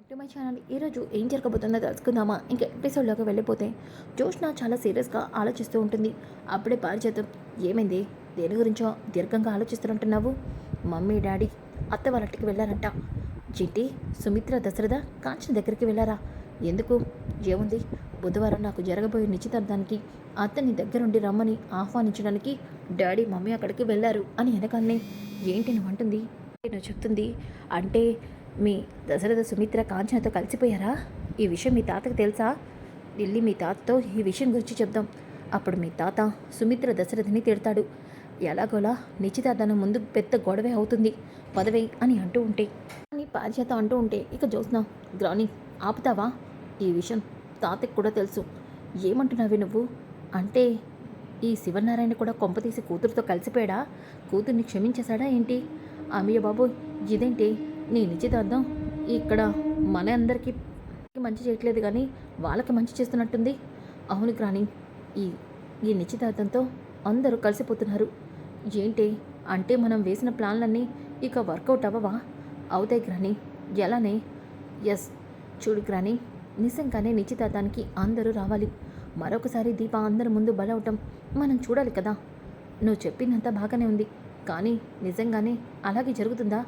Back to my channel ఈరోజు ఏం జరగబోతుందో తెలుసుకుందామా? ఇంకా ఎపిసోడ్లోకి వెళ్ళిపోతే జోష్న చాలా సీరియస్గా ఆలోచిస్తూ ఉంటుంది. అప్పుడే పారిచేతం ఏమైంది? దేని గురించో దీర్ఘంగా ఆలోచిస్తున్నట్టున్నావు? మమ్మీ డాడీ అత్త వాళ్ళకి వెళ్ళారంట. జిటి సుమిత్ర దశరథ కాంచన దగ్గరికి వెళ్ళారా? ఎందుకు? ఏముంది? బుధవారం నాకు జరగబోయే నిశ్చితార్థానికి అత్తని దగ్గరుండి రమ్మని ఆహ్వానించడానికి డాడీ మమ్మీ అక్కడికి వెళ్ళారు అని వెనకాలనే ఏంటి నువ్వు అంటుంది? నువ్వు చెప్తుంది అంటే మీ దశరథ సుమిత్ర కాంచనతో కలిసిపోయారా? ఈ విషయం మీ తాతకు తెలుసా? వెళ్ళి మీ తాతతో ఈ విషయం గురించి చెప్దాం. అప్పుడు మీ తాత సుమిత్ర దశరథని తిడతాడు. ఎలాగోలా నిశ్చితార్థానం ముందు పెద్ద గొడవే అవుతుంది. పదవే అని అంటూ ఉంటే. అని పారిచేత అంటూ ఉంటే. ఇక జ్యోత్స్న గ్రాని ఆపుతావా? ఈ విషయం తాతకి కూడా తెలుసు. ఏమంటున్నావి నువ్వు? అంటే ఈ శివనారాయణ కూడా కొంపతీసి కూతురుతో కలిసిపోయాడా? కూతుర్ని క్షమించేశాడా ఏంటి? అమ్మయ్య బాబు ఇదేంటి? నీ నిశ్చితార్థం ఇక్కడ మన అందరికీ మంచి చేయట్లేదు కానీ వాళ్ళకి మంచి చేస్తున్నట్టుంది. అవును గ్రాని ఈ ఈ నిశ్చితార్థంతో అందరూ కలిసిపోతున్నారు. ఏంటి? అంటే మనం వేసిన ప్లాన్లన్నీ ఇక వర్కౌట్ అవ్వవా? అవుతాయి గ్రాని ఎలానే? ఎస్. చూడు గ్రాని నిజంగానే నిశ్చితార్థానికి అందరూ రావాలి. మరొకసారి దీప అందరి ముందు బలవటం మనం చూడాలి కదా. నువ్వు చెప్పినంత బాగానే ఉంది. కానీ నిజంగానే అలాగే జరుగుతుందా?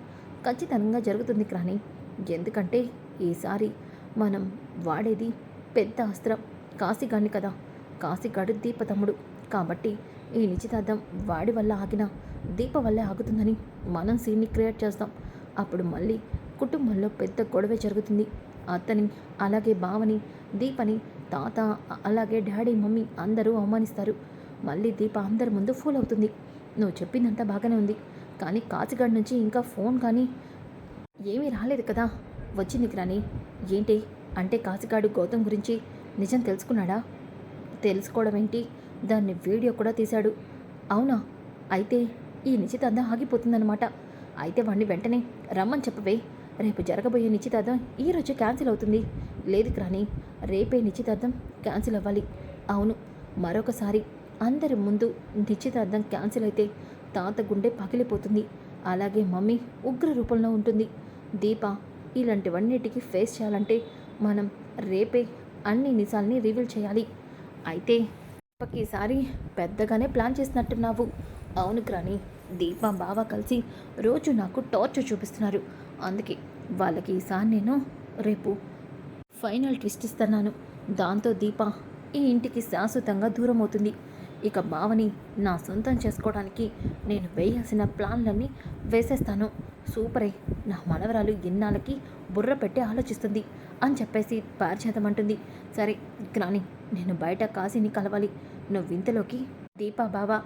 ఖచ్చితంగా జరుగుతుంది కానీ ఎందుకంటే ఈసారి మనం వాడేది పెద్ద అస్త్రం కాశీగాడిని కదా. కాశీగాడు దీప తమ్ముడు కాబట్టి ఈ నిశ్చితార్థం వాడి వల్ల ఆగిన దీప వల్లే ఆగుతుందని మనం సీన్ని క్రియేట్ చేస్తాం. అప్పుడు మళ్ళీ కుటుంబంలో పెద్ద గొడవ జరుగుతుంది. అత్తని అలాగే బావని దీపని తాత అలాగే డాడీ మమ్మీ అందరూ అవమానిస్తారు. మళ్ళీ దీప అందరి ముందు ఫూల్ అవుతుంది. నువ్వు చెప్పిందంతా బాగానే ఉంది. కానీ కాచిగాడి నుంచి ఇంకా ఫోన్ కానీ ఏమీ రాలేదు కదా. వచ్చింది రాని ఏంటి? అంటే కాచిగాడు గౌతమ్ గురించి నిజం తెలుసుకున్నాడా? తెలుసుకోవడం ఏంటి దాన్ని వీడియో కూడా తీశాడు. అవునా? అయితే ఈ నిశ్చితార్థం ఆగిపోతుందన్నమాట. అయితే వాడిని వెంటనే రమ్మని చెప్పవే. రేపు జరగబోయే నిశ్చితార్థం ఈరోజు క్యాన్సిల్ అవుతుంది. లేదు క్రాని రేపే నిశ్చితార్థం క్యాన్సిల్ అవ్వాలి. అవును మరొకసారి అందరి ముందు నిశ్చితార్థం క్యాన్సిల్ అయితే తాత గుండె పగిలిపోతుంది. అలాగే మమ్మీ ఉగ్ర రూపంలో ఉంటుంది. దీప ఇలాంటివన్నిటికీ ఫేస్ చేయాలంటే మనం రేపే అన్ని నిజాల్ని రివీల్ చేయాలి. అయితే ఒకసారి పెద్దగానే ప్లాన్ చేసినట్టున్నావు. అవును క్రాని దీప బావ కలిసి రోజు నాకు టార్చర్ చూపిస్తున్నారు. అందుకే వాళ్ళకి ఈసారి నేను రేపు ఫైనల్ ట్విస్ట్ ఇస్తున్నాను. దాంతో దీప ఈ ఇంటికి శాశ్వతంగా దూరం అవుతుంది ఇక బావని నా సొంతం చేసుకోవడానికి నేను వేయాల్సిన ప్లాన్లన్నీ వేసేస్తాను. సూపరే నా మనవరాలు ఇన్నాళ్ళకి బుర్ర పెట్టి ఆలోచిస్తుంది అని చెప్పేసి పారిచేతమంటుంది సరే గ్రాని నేను బయట కాశీని కలవాలి. నువ్వు వింతలోకి దీపా బావా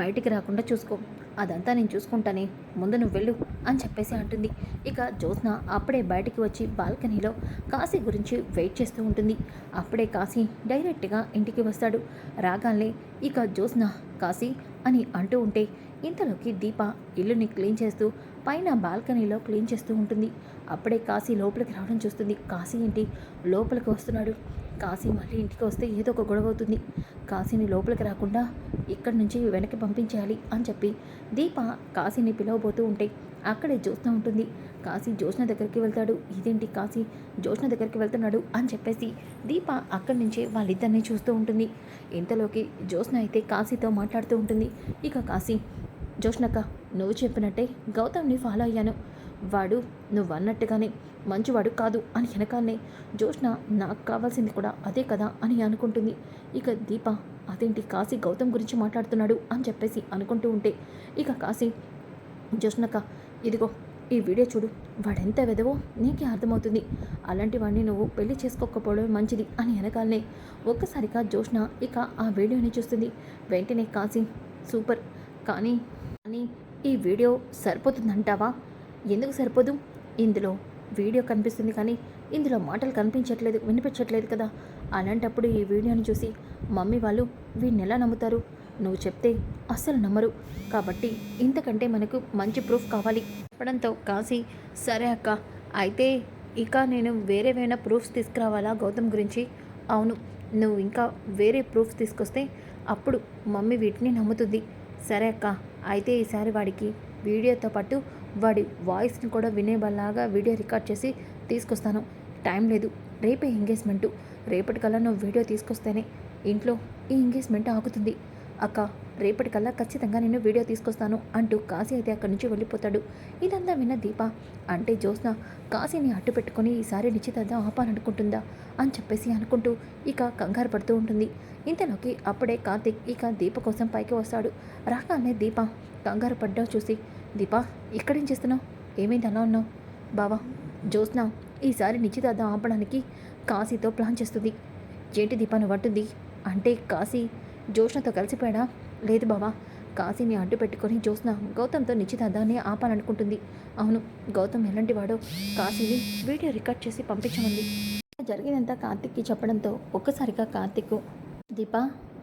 బయటికి రాకుండా చూసుకో. అదంతా నేను చూసుకుంటానే. ముందు నువ్వు వెళ్ళు. అని చెప్పేసి అంటుంది. ఇక జ్యోత్న అప్పుడే బయటికి వచ్చి బాల్కనీలో కాశీ గురించి వెయిట్ చేస్తూ ఉంటుంది. అప్పుడే కాశీ డైరెక్ట్గా ఇంటికి వస్తాడు. రాగానే ఇక జ్యోత్న కాశీ అని అంటూ ఉంటే ఇంతలోకి దీప ఇల్లుని క్లీన్ చేస్తూ పైన బాల్కనీలో క్లీన్ చేస్తూ ఉంటుంది. అప్పుడే కాశీ లోపలికి రావడం చూస్తుంది. కాశీ ఏంటి? లోపలికి వస్తున్నాడు. కాశీ మళ్ళీ ఇంటికి వస్తే ఏదో ఒక గొడవ అవుతుంది. కాశీని లోపలికి రాకుండా ఇక్కడి నుంచి వెనక్కి పంపించేయాలి అని చెప్పి దీప కాశీని పిలవబోతూ ఉంటే అక్కడే జ్యోత్స్న ఉంటుంది. కాశీ జ్యోత్స్న దగ్గరికి వెళ్తాడు. ఇదేంటి కాశీ జ్యోత్స్న దగ్గరికి వెళ్తున్నాడు అని చెప్పేసి దీప అక్కడి నుంచే వాళ్ళిద్దరిని చూస్తూ ఉంటుంది. ఇంతలోకి జ్యోత్స్న అయితే కాశీతో మాట్లాడుతూ ఉంటుంది. ఇక కాశీ జోష్నక్క నువ్వు చెప్పినట్టే గౌతమ్ని ఫాలో అయ్యాను. వాడు నువ్వు అన్నట్టుగానే మంచివాడు కాదు అని వెనకాలనే జోష్న నాకు కావాల్సింది కూడా అదే కదా అని అనుకుంటుంది. ఇక దీప అదేంటి కాశీ గౌతమ్ గురించి మాట్లాడుతున్నాడు అని చెప్పేసి అనుకుంటూ ఉంటే ఇక కాశీ జోష్నక్క ఇదిగో ఈ వీడియో చూడు. వాడెంత వెదవో నీకే అర్థమవుతుంది. అలాంటి వాడిని నువ్వు పెళ్ళి చేసుకోకపోవడం మంచిది అని వెనకాలనే ఒక్కసారిగా జోష్న ఇక ఆ వీడియోని చూస్తుంది. వెంటనే కాశీ సూపర్. కానీ కానీ ఈ వీడియో సరిపోతుందంటావా? ఎందుకు సరిపోదు? ఇందులో వీడియో కనిపిస్తుంది కానీ ఇందులో మాటలు కనిపించట్లేదు వినిపించట్లేదు కదా. అలాంటప్పుడు ఈ వీడియోని చూసి మమ్మీ వాళ్ళు వీడిని ఎలా నమ్ముతారు? నువ్వు చెప్తే అస్సలు నమ్మరు. కాబట్టి ఇంతకంటే మనకు మంచి ప్రూఫ్ కావాలి. చెప్పడంతో కాశీ సరే అక్క. అయితే ఇక నేను వేరేవైనా ప్రూఫ్స్ తీసుకురావాలా గౌతమ్ గురించి? అవును నువ్వు ఇంకా వేరే ప్రూఫ్స్ తీసుకొస్తే అప్పుడు మమ్మీ వీటిని నమ్ముతుంది. సరే అక్క. అయితే ఈసారి వాడికి వీడియోతో పాటు వాడి వాయిస్ని కూడా వినేలాగా వీడియో రికార్డ్ చేసి తీసుకొస్తాను. టైం లేదు. రేపే ఎంగేజ్మెంటు. రేపటికల్లా నువ్వు వీడియో తీసుకొస్తేనే ఇంట్లో ఈ ఎంగేజ్మెంట్ ఆగుతుంది. అక్క రేపటికల్లా ఖచ్చితంగా నేను వీడియో తీసుకొస్తాను అంటూ కాశీ అయితే అక్కడి నుంచి వెళ్ళిపోతాడు. ఇదంతా విన్న దీప అంటే జ్యోత్స్న కాశీని అట్టు పెట్టుకొని ఈసారి నిశ్చితార్థం ఆపాలనుకుంటుందా అని చెప్పేసి అనుకుంటూ ఇక కంగారు పడుతూ ఉంటుంది. ఇంతలోకి అప్పుడే కార్తిక్ ఇక దీప కోసం పైకి వస్తాడు. రాగానే దీప కంగారు పడ్డావు చూసి దీప ఇక్కడేం చేస్తున్నావు? ఏమైంది అలా ఉన్నావు? బావా జ్యోత్స్న ఈసారి నిశ్చితార్థం ఆపడానికి కాశీతో ప్లాన్ చేస్తుంది. ఏంటి దీప నువ్వు అంటే కాశీ జ్యోత్స్నతో కలిసిపోయాడా? లేదు బావా. కాశీని అడ్డు పెట్టుకొని జ్యోత్స్న గౌతమ్తో నిశ్చితార్థాన్ని ఆపాలనుకుంటుంది. అవును గౌతమ్ ఎలాంటి వాడో కాశీని వీడియో రికార్డ్ చేసి పంపించమంది జరిగినంత కార్తిక్కి చెప్పడంతో ఒక్కసారిగా కార్తిక్ దీప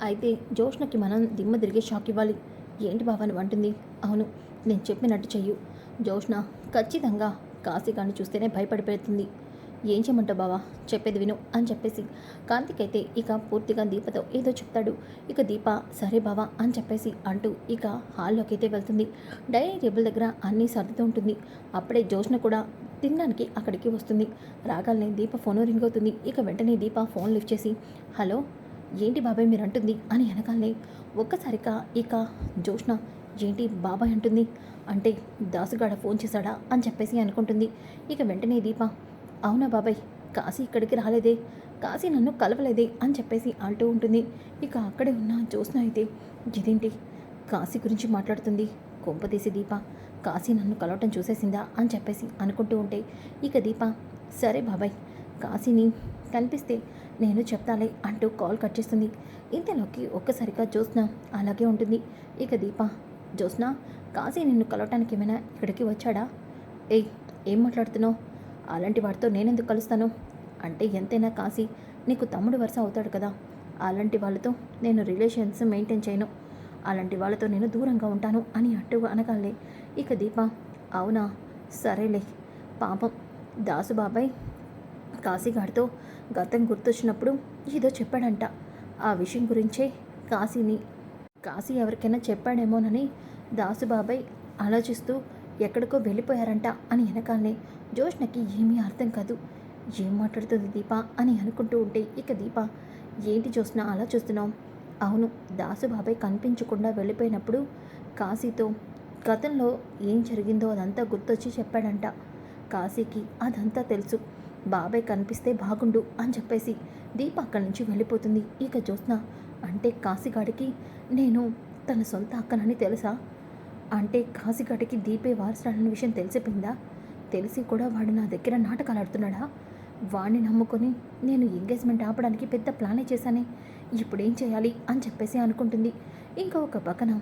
అయితే జోష్నకి మనం దిమ్మ తిరిగి షాక్ ఇవ్వాలి. ఏంటి బాబా నువ్వు అంటుంది. అవును నేను చెప్పినట్టు చెయ్యు. జోష్న ఖచ్చితంగా కాశీ కానీ చూస్తేనే భయపడిపోతుంది. ఏం చేయమంటావు బావా? చెప్పేది విను అని చెప్పేసి కాంతికైతే ఇక పూర్తిగా దీపతో ఏదో చెప్తాడు. ఇక దీప సరే బావా అని చెప్పేసి అంటూ ఇక హాల్లోకి అయితే వెళ్తుంది. డైనింగ్ టేబుల్ దగ్గర అన్నీ సర్దుతూ ఉంటుంది. అప్పుడే జోష్న కూడా తినడానికి అక్కడికి వస్తుంది. రాగానే దీప ఫోన్ రింగ్ అవుతుంది. ఇక వెంటనే దీప ఫోన్ లిఫ్ట్ చేసి హలో ఏంటి బాబాయ్ మీరు అంటుంది? అని వెనకాలనే ఒక్కసారిగా ఇక జోష్న ఏంటి బాబాయ్ అంటుంది? అంటే దాసుగాడ ఫోన్ చేశాడా? అని చెప్పేసి అనుకుంటుంది. ఇక వెంటనే దీప అవునా బాబాయ్ కాశీ ఇక్కడికి రాలేదే కాశీ నన్ను కలవలేదే అని చెప్పేసి అంటూ ఉంటుంది. ఇక అక్కడే ఉన్న జ్యోత్స్న అయితే ఇదేంటి? కాశీ గురించి మాట్లాడుతుంది కొంపతీసి దీప కాశీ నన్ను కలవటం చూసేసిందా? అని చెప్పేసి అనుకుంటూ ఉంటే ఇక దీప సరే బాబాయ్ కాశీని కనిపిస్తే నేను చెప్తాలే అంటూ కాల్ కట్ చేస్తుంది. ఇంతలోకి ఒక్కసారిగా జ్యోత్స్న అలాగే ఉంటుంది. ఇక దీప జ్యోత్స్న కాశీ నిన్ను కలవటానికి ఏమైనా ఇక్కడికి వచ్చాడా? ఏయ్ ఏం మాట్లాడుతున్నావు? అలాంటి వాడితో నేనెందుకు కలుస్తాను? అంటే ఎంతైనా కాశీ నీకు తమ్ముడు వరుస అవుతాడు కదా. అలాంటి వాళ్ళతో నేను రిలేషన్స్ మెయింటైన్ చేయను. అలాంటి వాళ్ళతో నేను దూరంగా ఉంటాను అని అట్టు అనగాలే. ఇక దీప అవునా? సరేలే. పాపం దాసు బాబాయ్ కాశీగాడితో గతం గుర్తొచ్చినప్పుడు ఏదో చెప్పాడంట. ఆ విషయం గురించే కాశీని కాశీ ఎవరికైనా చెప్పాడేమోనని దాసు బాబాయ్ ఆలోచిస్తూ ఎక్కడికో వెళ్ళిపోయారంట అని వెనకాలనే జోష్నకి ఏమీ అర్థం కాదు. ఏం మాట్లాడుతుంది దీప అని అనుకుంటూ ఉంటే ఇక దీప ఏంటి చూసినా అలా చూస్తున్నావు? అవును దాసుబాబాయ్ కనిపించకుండా వెళ్ళిపోయినప్పుడు కాశీతో గతంలో ఏం జరిగిందో అదంతా గుర్తొచ్చి చెప్పాడంట. కాశీకి అదంతా తెలుసు. బాబాయ్ కనిపిస్తే బాగుండు అని చెప్పేసి దీప అక్కడి నుంచి వెళ్ళిపోతుంది. ఇక జ్యోత్స్న అంటే కాశీగాడికి నేను తన సొంత అక్కనని తెలుసా? అంటే కాశీగాడికి దీపే వారసుడన్న విషయం తెలిసిపోయిందా? తెలిసి కూడా వాడు నా దగ్గర నాటకాలు ఆడుతున్నాడా? వాడిని నమ్ముకొని నేను ఎంగేజ్మెంట్ ఆపడానికి పెద్ద ప్లానే చేశానే. ఇప్పుడేం చేయాలి అని చెప్పేసి అనుకుంటుంది. ఇంకా ఒక పక్కన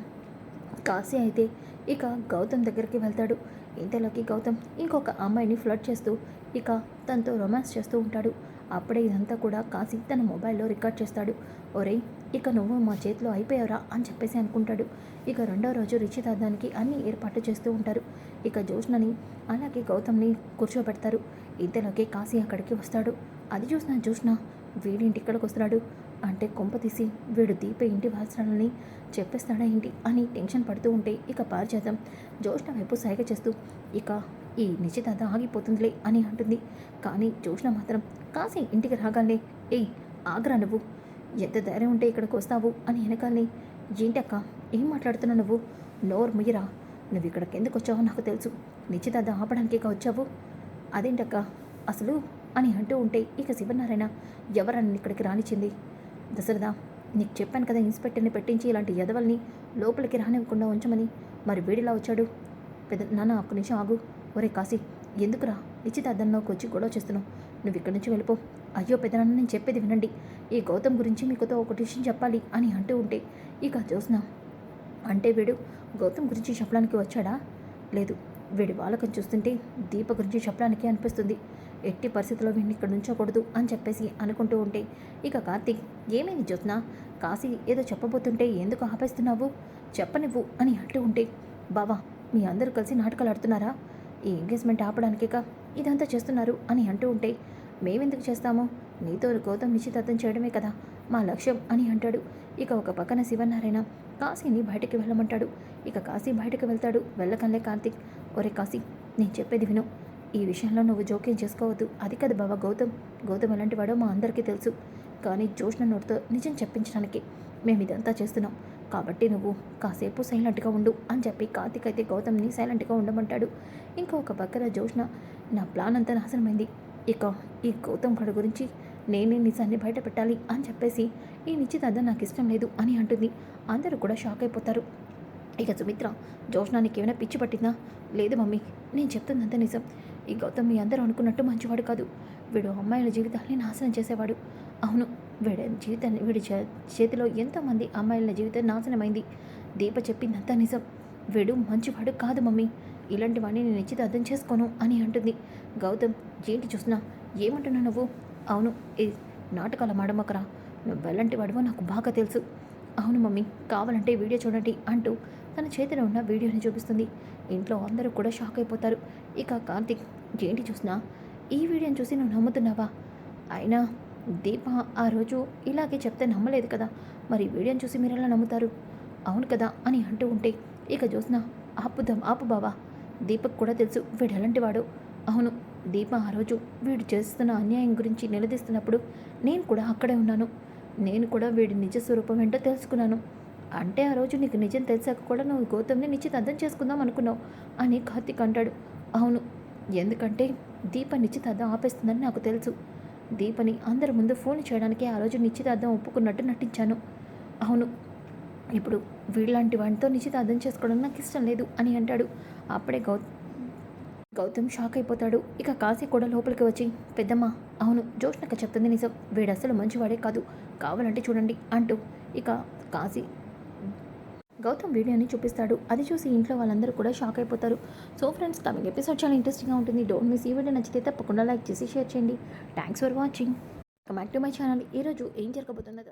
కాశీ అయితే ఇక గౌతమ్ దగ్గరికి వెళ్తాడు. ఇంతలోకి గౌతమ్ ఇంకొక అమ్మాయిని ఫ్లడ్ చేస్తూ ఇక తనతో రొమాన్స్ చేస్తూ ఉంటాడు. అప్పుడే ఇదంతా కూడా కాశీ తన మొబైల్లో రికార్డ్ చేస్తాడు. ఒరేయ్ ఇక నువ్వు మా చేతిలో అయిపోయావురా అని చెప్పేసి అనుకుంటాడు. ఇక రెండో రోజు రిచితార్థానికి అన్ని ఏర్పాట్లు చేస్తూ ఉంటారు. ఇక జోష్నని అలాగే గౌతమ్ని కూర్చోబెడతారు. ఇద్దరికి కాశీ అక్కడికి వస్తాడు. అది చూసిన జోష్న వీడింటి ఇక్కడికి వస్తున్నాడు. అంటే కొంప తీసి వీడు దీప ఇంటి వాసనని చెప్పేస్తాడా ఏంటి అని టెన్షన్ పడుతూ ఉంటే ఇక పారిజాతం. జ్యోష్ణ వైపు సైగ చేస్తూ ఇక ఈ నిశ్చితార్థం ఆగిపోతుందిలే అని అంటుంది. కానీ జోష్న మాత్రం కాశీ ఇంటికి రాగానే ఏయ్ ఆగ్రా నువ్వు. ఎంత ధైర్యం ఉంటే ఇక్కడికి వస్తావు అని వెనకాలనే ఏంటక్క ఏం మాట్లాడుతున్నావు నువ్వు? నోరు ముయ్యరా. నువ్వు ఇక్కడికి ఎందుకు వచ్చావో నాకు తెలుసు. నిశ్చితార్థం ఆపడానికి వచ్చావు? అదేంటక్క అసలు? అని అంటూ ఉంటే ఇక శివనారాయణ ఎవరని ఇక్కడికి రానిచ్చింది? దశరథ నీకు చెప్పాను కదా ఇన్స్పెక్టర్ని పెట్టించి ఇలాంటి ఎదవల్ని లోపలికి రానివ్వకుండా ఉంచమని. మరి వీడిలా వచ్చాడు? పెద్ద నాన్న ఒక్క నిమిషం ఆగు. ఒరే కాశీ ఎందుకురా? నిశ్చితార్థంలోకి వచ్చి గొడవ చేస్తున్నావు. నువ్వు ఇక్కడి నుంచి వెళ్ళిపో. అయ్యో పెద్దనాన్న నేను చెప్పేది వినండి. ఈ గౌతమ్ గురించి మీకుతో ఒకటి విషయం చెప్పాలి అని అంటూ ఉంటే ఇక చూసినా అంటే వీడు గౌతమ్ గురించి చెప్పడానికి వచ్చాడా? లేదు. వీడి వాళ్ళకం చూస్తుంటే దీప గురించి చెప్పడానికి అనిపిస్తుంది. ఎట్టి పరిస్థితుల్లో వీడిని ఇక్కడ ఉంచకూడదు అని చెప్పేసి అనుకుంటూ ఉంటే ఇక కార్తీక్ ఏమైంది జ్యోత్న కాశీ ఏదో చెప్పబోతుంటే ఎందుకు ఆపేస్తున్నావు? చెప్పనివ్వు అని అంటూ ఉంటే బావా మీ అందరూ కలిసి నాటకాలు ఆడుతున్నారా? ఈ ఎంగేజ్మెంట్ ఆపడానికేక ఇదంతా చేస్తున్నారు అని అంటూ ఉంటే మేమెందుకు చేస్తాము? నీతో గౌతమ్ నిశ్చితార్థం చేయడమే కదా మా లక్ష్యం అని అంటాడు. ఇక ఒక పక్కన శివనారాయణ కాశీని బయటకి వెళ్ళమంటాడు. ఇక కాశీ బయటకు వెళ్తాడు. వెళ్ళకంలే కార్తిక్. ఒరే కాశీ నేను చెప్పేది విను. ఈ విషయంలో నువ్వు జోక్యం చేసుకోవద్దు. అది కాదు బాబా గౌతమ్. గౌతమ్ ఎలాంటి వాడో మా అందరికీ తెలుసు. కానీ జోష్ణ నోటితో నిజం చెప్పించడానికి మేము ఇదంతా చేస్తున్నాం. కాబట్టి నువ్వు కాసేపు సైలెంట్గా ఉండు అని చెప్పి కార్తిక్ అయితే గౌతమ్ని సైలెంట్గా ఉండమంటాడు. ఇంకా ఒక పక్కన జోష్న నా ప్లాన్ అంతా నాశనమైంది. ఇక ఈ గౌతమ్ గడు గురించి నేనే నిజాన్ని బయట పెట్టాలి అని చెప్పేసి ఈ నిశ్చితార్థం నాకు ఇష్టం లేదు అని అంటుంది. అందరూ కూడా షాక్ అయిపోతారు. ఇక సుమిత్ర జోష్నా నీకేమైనా పిచ్చి పట్టిందా? లేదు మమ్మీ నేను చెప్తుందంతా నిజం. ఈ గౌతమ్ మీ అందరూ అనుకున్నట్టు మంచివాడు కాదు. వీడు అమ్మాయిల జీవితాన్ని నాశనం చేసేవాడు. అవును వీడి జీవితాన్ని వీడి చేతిలో ఎంతోమంది అమ్మాయిల జీవితం నాశనమైంది. దీప చెప్పిందంతా నిజం. వీడు మంచివాడు కాదు మమ్మీ. ఇలాంటి వాడిని నేను నిశ్చితార్థం చేసుకోను అని అంటుంది. గౌతమ్ ఏంటి చూసినా ఏమంటున్నావు నువ్వు? అవును ఈ నాటకాల మాడమకరా. నువ్వు ఎలాంటి వాడివో నాకు బాగా తెలుసు. అవును మమ్మీ కావాలంటే వీడియో చూడండి అంటూ తన చేతిలో ఉన్న వీడియోని చూపిస్తుంది. ఇంట్లో అందరూ కూడా షాక్ అయిపోతారు. ఇక కార్తిక్ ఏంటి చూసినా ఈ వీడియోని చూసి నువ్వు నమ్ముతున్నావా? అయినా దీప ఆ రోజు ఇలాగే చెప్తే నమ్మలేదు కదా? మరి వీడియోని చూసి మీరు ఎలా నమ్ముతారు? అవును కదా అని అంటూ ఉంటే ఇక చూసినా ఆపుదాం ఆపు బావా. దీపక్ కూడా తెలుసు వీడు ఎలాంటి వాడు. అవును దీప ఆ రోజు వీడు చేస్తున్న అన్యాయం గురించి నిలదీస్తున్నప్పుడు నేను కూడా అక్కడే ఉన్నాను. నేను కూడా వీడి నిజ స్వరూపం ఏంటో తెలుసుకున్నాను. అంటే ఆ రోజు నీకు నిజం తెలిసాక కూడా నువ్వు గౌతమ్ని నిశ్చితార్థం చేసుకుందాం అనుకున్నావు అని కార్తిక్ అంటాడు. అవును ఎందుకంటే దీప నిశ్చితార్థం ఆపేస్తుందని నాకు తెలుసు. దీపని అందరి ముందు ఫోన్ చేయడానికి ఆ రోజు నిశ్చితార్థం ఒప్పుకున్నట్టు నటించాను. అవును ఇప్పుడు వీళ్ళలాంటి వాడితో నిశ్చితార్థం చేసుకోవడం నాకు ఇష్టం లేదు అని అంటాడు. అప్పుడే గౌ గౌతమ్ షాక్ అయిపోతాడు. ఇక కాశీ కూడా లోపలికి వచ్చి పెద్దమ్మ అవును జోష్నక్క చెప్తుంది నిజం. వీడసలు అసలు మంచివాడే కాదు. కావాలంటే చూడండి అంటూ ఇక కాశీ గౌతమ్ వీడియోని చూపిస్తాడు. అది చూసి ఇంట్లో వాళ్ళందరూ కూడా షాక్ అయిపోతారు. సో ఫ్రెండ్స్ కమింగ్ ఎపిసోడ్ చాలా ఇంట్రెస్టింగ్గా ఉంటుంది. డోంట్ మిస్ ఈ వీడియో నచ్చితే తప్పకుండా లైక్ చేసి షేర్ చేయండి. Thanks for watching back to my channel ఈరోజు ఏం జరగబోతుందో